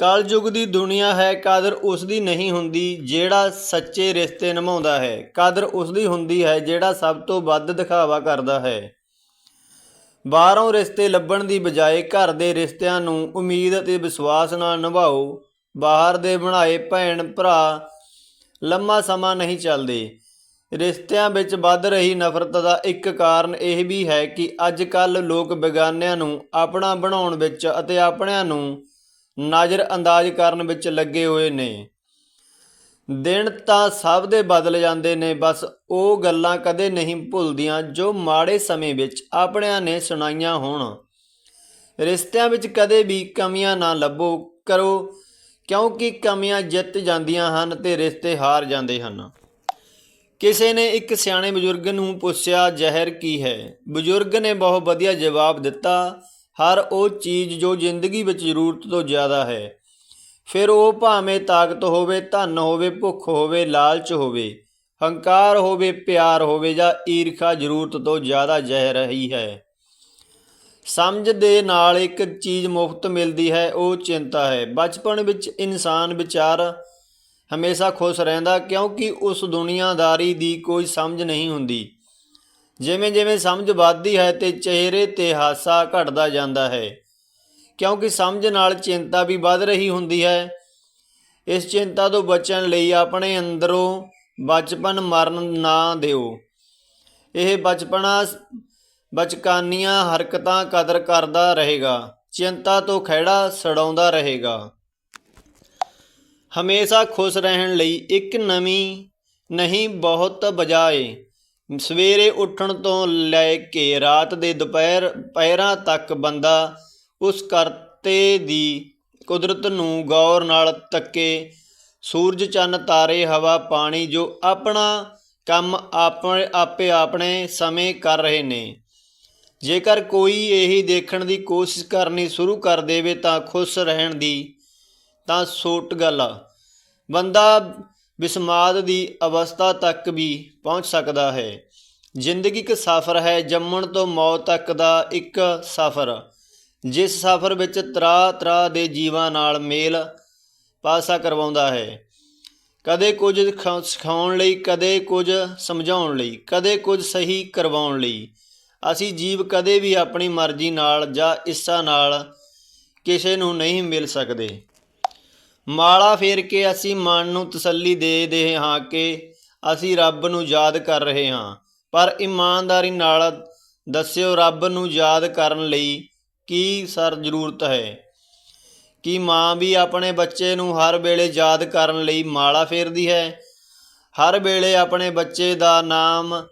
ਕਲਯੁਗ ਦੀ ਦੁਨੀਆ ਹੈ, ਕਦਰ ਉਸ ਦੀ ਨਹੀਂ ਹੁੰਦੀ, ਜਿਹੜਾ ਸੱਚੇ ਰਿਸ਼ਤੇ ਨਿਭਾਉਂਦਾ ਹੈ। ਕਦਰ ਉਸ ਦੀ ਹੁੰਦੀ ਹੈ, ਜਿਹੜਾ ਸਭ ਤੋਂ ਵੱਧ ਦਿਖਾਵਾ ਕਰਦਾ ਹੈ। ਬਾਹਰੋਂ ਰਿਸ਼ਤੇ ਲੱਭਣ ਦੀ ਬਜਾਏ ਘਰ ਦੇ ਰਿਸ਼ਤਿਆਂ ਨੂੰ ਉਮੀਦ ਅਤੇ ਵਿਸ਼ਵਾਸ ਨਾਲ ਨਿਭਾਓ। ਬਾਹਰ ਦੇ ਬਣਾਏ ਭੈਣ ਭਰਾ ਲੰਮਾ ਸਮਾਂ ਨਹੀਂ ਚੱਲਦੇ। ਰਿਸ਼ਤਿਆਂ ਵਿੱਚ ਵੱਧ ਰਹੀ ਨਫ਼ਰਤ ਦਾ ਇੱਕ ਕਾਰਨ ਇਹ ਵੀ ਹੈ ਕਿ ਅੱਜ ਕੱਲ੍ਹ ਲੋਕ ਬੇਗਾਨਿਆਂ ਨੂੰ ਆਪਣਾ ਬਣਾਉਣ ਵਿੱਚ ਅਤੇ ਆਪਣਿਆਂ ਨੂੰ ਨਜ਼ਰ ਅੰਦਾਜ਼ ਕਰਨ ਵਿੱਚ ਲੱਗੇ ਹੋਏ ਨੇ। ਦਿਨ ਤਾਂ ਸਭ ਦੇ ਬਦਲ ਜਾਂਦੇ ਨੇ, ਬਸ ਉਹ ਗੱਲਾਂ ਕਦੇ ਨਹੀਂ ਭੁੱਲਦੀਆਂ ਜੋ ਮਾੜੇ ਸਮੇਂ ਵਿੱਚ ਆਪਣਿਆਂ ਨੇ ਸੁਣਾਈਆਂ ਹੋਣ। ਰਿਸ਼ਤਿਆਂ ਵਿੱਚ ਕਦੇ ਵੀ ਕਮੀਆਂ ਨਾ ਲੱਭੋ, ਕਰੋ, ਕਿਉਂਕਿ ਕਮੀਆਂ ਜਿੱਤ ਜਾਂਦੀਆਂ ਹਨ ਤੇ ਰਿਸ਼ਤੇ ਹਾਰ ਜਾਂਦੇ ਹਨ। ਕਿਸੇ ਨੇ ਇੱਕ ਸਿਆਣੇ ਬਜ਼ੁਰਗ ਨੂੰ ਪੁੱਛਿਆ, ਜ਼ਹਿਰ ਕੀ ਹੈ? ਬਜ਼ੁਰਗ ਨੇ ਬਹੁਤ ਵਧੀਆ ਜਵਾਬ ਦਿੱਤਾ ਹਰ ਉਹ ਚੀਜ਼ ਜੋ ਜ਼ਿੰਦਗੀ ਵਿੱਚ ਜ਼ਰੂਰਤ ਤੋਂ ਜ਼ਿਆਦਾ ਹੈ। ਫਿਰ ਉਹ ਭਾਵੇਂ ਤਾਕਤ ਹੋਵੇ, ਧਨ ਹੋਵੇ, ਭੁੱਖ ਹੋਵੇ, ਲਾਲਚ ਹੋਵੇ, ਹੰਕਾਰ ਹੋਵੇ, ਪਿਆਰ ਹੋਵੇ ਜਾਂ ਈਰਖਾ ਜ਼ਰੂਰਤ ਤੋਂ ਜ਼ਿਆਦਾ ਜ਼ਹਿਰ ਰਹੀ ਹੈ। ਸਮਝ ਦੇ ਨਾਲ ਇੱਕ ਚੀਜ਼ ਮੁਫਤ ਮਿਲਦੀ ਹੈ, ਉਹ ਚਿੰਤਾ ਹੈ। ਬਚਪਨ ਵਿੱਚ ਇਨਸਾਨ ਵਿਚਾਰ ਹਮੇਸ਼ਾ ਖੁਸ਼ ਰਹਿੰਦਾ ਕਿਉਂਕਿ ਉਸ ਦੁਨੀਆਦਾਰੀ ਦੀ ਕੋਈ ਸਮਝ ਨਹੀਂ ਹੁੰਦੀ। ਜਿਵੇਂ ਜਿਵੇਂ ਸਮਝ ਵੱਧਦੀ ਹੈ ਤੇ ਚਿਹਰੇ ਤੇ ਹਾਸਾ ਘਟਦਾ ਜਾਂਦਾ ਹੈ। ਕਿਉਂਕਿ ਸਮਝ ਨਾਲ ਚਿੰਤਾ ਵੀ ਵੱਧ ਰਹੀ ਹੁੰਦੀ ਹੈ। ਇਸ ਚਿੰਤਾ ਤੋਂ ਬਚਣ ਲਈ ਆਪਣੇ ਅੰਦਰੋਂ ਬਚਪਨ ਮਰਨ ਨਾ ਦਿਓ। ਇਹ ਬਚਪਨਾ, ਬਚਕਾਨੀਆਂ ਹਰਕਤਾਂ ਕਦਰ ਕਰਦਾ ਰਹੇਗਾ। ਚਿੰਤਾ ਤੋਂ ਖਹਿੜਾ ਸੜਾਉਂਦਾ ਰਹੇਗਾ। ਹਮੇਸ਼ਾ ਖੁਸ਼ ਰਹਿਣ ਲਈ ਇੱਕ ਨਵੀਂ ਨਹੀਂ, ਬਹੁਤ ਬਜਾਏ ਸਵੇਰੇ ਉੱਠਣ ਤੋਂ ਲੈ ਕੇ ਰਾਤ ਦੇ ਦੁਪਹਿਰ ਪਹਿਰਾਂ ਤੱਕ ਬੰਦਾ ਉਸ ਕਰਤੇ ਦੀ ਕੁਦਰਤ ਨੂੰ ਗੌਰ ਨਾਲ ਤੱਕੇ। ਸੂਰਜ, ਚੰਨ, ਤਾਰੇ, ਹਵਾ, ਪਾਣੀ ਜੋ ਆਪਣਾ ਕੰਮ ਆਪਣੇ ਆਪੇ ਆਪਣੇ ਸਮੇਂ ਕਰ ਰਹੇ ਨੇ। ਜੇਕਰ ਕੋਈ ਇਹੀ ਦੇਖਣ ਦੀ ਕੋਸ਼ਿਸ਼ ਕਰਨੀ ਸ਼ੁਰੂ ਕਰ ਦੇਵੇ ਤਾਂ ਖੁਸ਼ ਰਹਿਣ ਦੀ ਤਾਂ ਸੋਟ ਗੱਲ ਆ। ਬੰਦਾ ਵਿਸਮਾਦ ਦੀ ਅਵਸਥਾ ਤੱਕ ਵੀ ਪਹੁੰਚ ਸਕਦਾ ਹੈ। ਜ਼ਿੰਦਗੀ ਇੱਕ ਸਫ਼ਰ ਹੈ, ਜੰਮਣ ਤੋਂ ਮੌਤ ਤੱਕ ਦਾ ਇੱਕ ਸਫ਼ਰ। ਜਿਸ ਸਫ਼ਰ ਵਿੱਚ ਤਰਾ ਤਰਾ ਦੇ ਜੀਵਾਂ ਨਾਲ ਮੇਲ ਪਾਸਾ ਕਰਵਾਉਂਦਾ ਹੈ। ਕਦੇ ਕੁਝ ਖਾ- ਸਿਖਾਉਣ ਲਈ, ਕਦੇ ਕੁਝ ਸਮਝਾਉਣ ਲਈ, ਕਦੇ ਕੁਝ ਸਹੀ ਕਰਵਾਉਣ ਲਈ। ਅਸੀਂ ਜੀਵ ਕਦੇ ਵੀ ਆਪਣੀ ਮਰਜ਼ੀ ਨਾਲ ਜਾਂ ਇੱਛਾ ਨਾਲ ਕਿਸੇ ਨੂੰ ਨਹੀਂ ਮਿਲ ਸਕਦੇ। ਮਾਲਾ ਫੇਰ ਕੇ ਅਸੀਂ ਮਨ ਨੂੰ ਤਸੱਲੀ ਦੇ ਦੇ ਹਾਂ ਕਿ ਅਸੀਂ ਰੱਬ ਨੂੰ ਯਾਦ ਕਰ ਰਹੇ ਹਾਂ। ਪਰ ਇਮਾਨਦਾਰੀ ਨਾਲ ਦੱਸਿਓ ਰੱਬ ਨੂੰ ਯਾਦ ਕਰਨ ਲਈ ਕੀ ਸਰ ਜ਼ਰੂਰਤ ਹੈ? ਕਿ ਮਾਂ ਵੀ ਆਪਣੇ ਬੱਚੇ ਨੂੰ ਹਰ ਵੇਲੇ ਯਾਦ ਕਰਨ ਲਈ ਮਾਲਾ ਫੇਰਦੀ ਹੈ? ਹਰ ਵੇਲੇ ਆਪਣੇ ਬੱਚੇ ਦਾ ਨਾਮ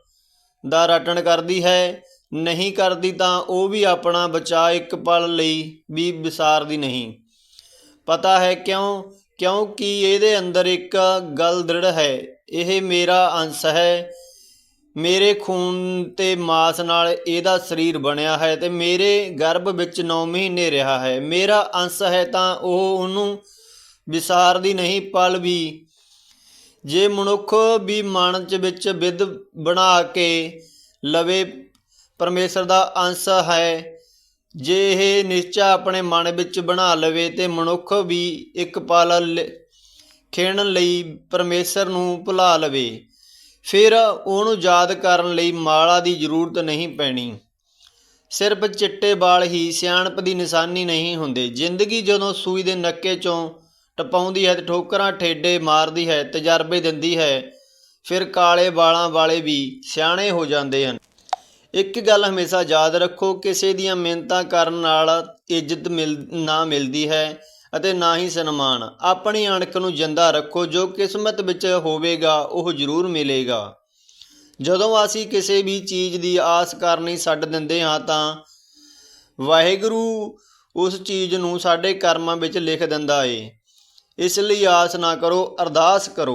ਦਾ ਰਟਣ ਕਰਦੀ ਹੈ? ਨਹੀਂ ਕਰਦੀ ਤਾਂ ਉਹ ਵੀ ਆਪਣਾ ਬਚਾ ਇੱਕ ਪਲ ਲਈ ਵੀ ਵਿਸਾਰਦੀ ਨਹੀਂ। ਪਤਾ ਹੈ ਕਿਉਂ? ਕਿਉਂਕਿ ਇਹਦੇ ਅੰਦਰ ਇੱਕ ਗੱਲ ਦ੍ਰਿੜ ਹੈ। ਇਹ ਮੇਰਾ ਅੰਸ਼ ਹੈ। ਮੇਰੇ ਖੂਨ ਤੇ ਮਾਸ ਨਾਲ ਇਹਦਾ ਸਰੀਰ ਬਣਿਆ ਹੈ ਤੇ ਮੇਰੇ ਗਰਭ ਵਿੱਚ 9 ਮਹੀਨੇ ਰਿਹਾ ਹੈ। ਮੇਰਾ ਅੰਸ਼ ਹੈ ਤਾਂ ਉਹ ਉਹਨੂੰ ਵਿਸਾਰਦੀ ਨਹੀਂ, ਪਲ ਵੀ। ਜੇ ਮਨੁੱਖ ਵੀ ਮਨ ਚ ਵਿੱਚ ਵਿਦ ਬਣਾ ਕੇ ਲਵੇ, ਪਰਮੇਸ਼ਰ ਦਾ ਅੰਸ਼ ਹੈ। ਜੇ ਇਹ ਨਿਸ਼ਚਾ ਆਪਣੇ ਮਨ ਵਿੱਚ ਬਣਾ ਲਵੇ ਤੇ ਮਨੁੱਖ ਵੀ ਇੱਕ ਪਲ ਲ- ਲਈ ਪਰਮੇਸ਼ਰ ਨੂੰ ਭੁਲਾ ਲਵੇ। ਫਿਰ ਉਹਨੂੰ ਯਾਦ ਕਰਨ ਲਈ ਮਾਲਾ ਦੀ ਜ਼ਰੂਰਤ ਨਹੀਂ ਪੈਣੀ। ਸਿਰਫ ਚਿੱਟੇ ਵਾਲ ਹੀ ਸਿਆਣਪ ਦੀ ਨਿਸ਼ਾਨੀ ਨਹੀਂ ਹੁੰਦੇ। ਜ਼ਿੰਦਗੀ ਜਦੋਂ ਸੂਈ ਦੇ ਨੱਕੇ ਚੋਂ ਟਪਾਉਂਦੀ ਹੈ ਤੇ ਠੋਕਰਾਂ ਠੇਡੇ ਮਾਰਦੀ ਹੈ, ਤਜਰਬੇ ਦਿੰਦੀ ਹੈ, ਫਿਰ ਕਾਲੇ ਵਾਲਾਂ ਵਾਲੇ ਵੀ ਸਿਆਣੇ ਹੋ ਜਾਂਦੇ ਹਨ। ਇੱਕ ਗੱਲ ਹਮੇਸ਼ਾ ਯਾਦ ਰੱਖੋ, ਕਿਸੇ ਦੀਆਂ ਮਿਹਨਤਾਂ ਕਰਨ ਨਾਲ ਇੱਜ਼ਤ ਮਿਲ, ਨਾ ਮਿਲਦੀ ਹੈ ਅਤੇ ਨਾ ਹੀ ਸਨਮਾਨ। ਆਪਣੀ ਅਣਖ ਨੂੰ ਜਿੰਦਾ ਰੱਖੋ, ਜੋ ਕਿਸਮਤ ਵਿੱਚ ਹੋਵੇਗਾ, ਉਹ ਜ਼ਰੂਰ ਮਿਲੇਗਾ। ਜਦੋਂ ਅਸੀਂ ਕਿਸੇ ਵੀ ਚੀਜ਼ ਦੀ ਆਸ ਕਰਨੀ ਛੱਡ ਦਿੰਦੇ ਹਾਂ, ਤਾਂ ਵਾਹਿਗੁਰੂ ਉਸ ਚੀਜ਼ ਨੂੰ ਸਾਡੇ ਕਰਮਾਂ ਵਿੱਚ ਲਿਖ ਦਿੰਦਾ ਏ। ਇਸ ਲਈ ਆਸ ਨਾ ਕਰੋ, ਅਰਦਾਸ ਕਰੋ।